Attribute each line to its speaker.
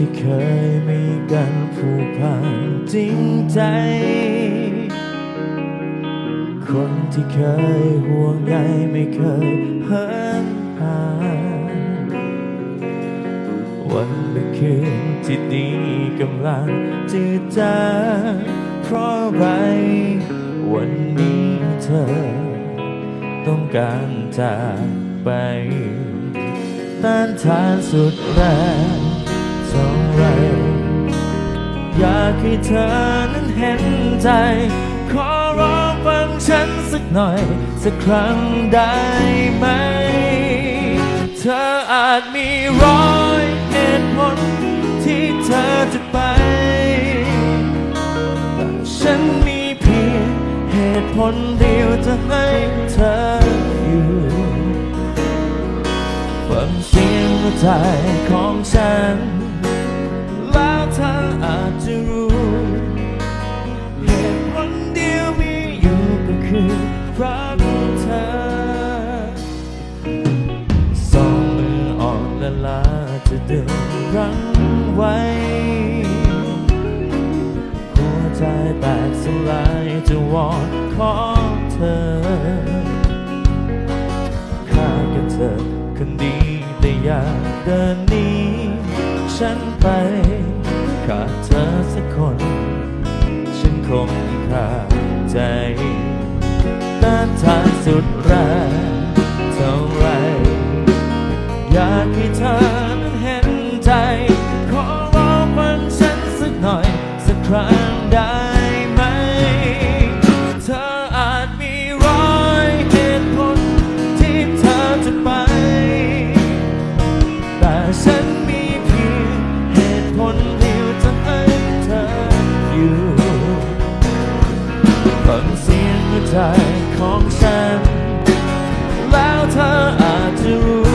Speaker 1: ที่เคยมีกันผูกพันจริงใจ คนที่เคยห่วงใยไม่เคยเหินห่างวันและคืนที่ดีกำลังจืดจางเพราะอะไร วันนี้เธอ ต้องการจากไปต้านทานสุดแรง ให้เธอนั้นเห็นใจ ขอร้องฟังฉันสักหน่อย สักครั้งได้ไหม เธออาจมีร้อยเหตุผลที่เธอจะไป แต่ฉันมีเพียงเหตุผลเดียวจะให้เธออยู่ฟังเสียงหัวใจของฉัน แล้วเธออาจจะรู้ ละลาจะดึงรั้งไว้ หัวใจแตกสลายจะวอนขอเธอข้ากับเธอคนดีแต่อย่าเดินหนีฉันไป ฟังเสียงหัวใจของฉัน แล้วเธออาจจะรู้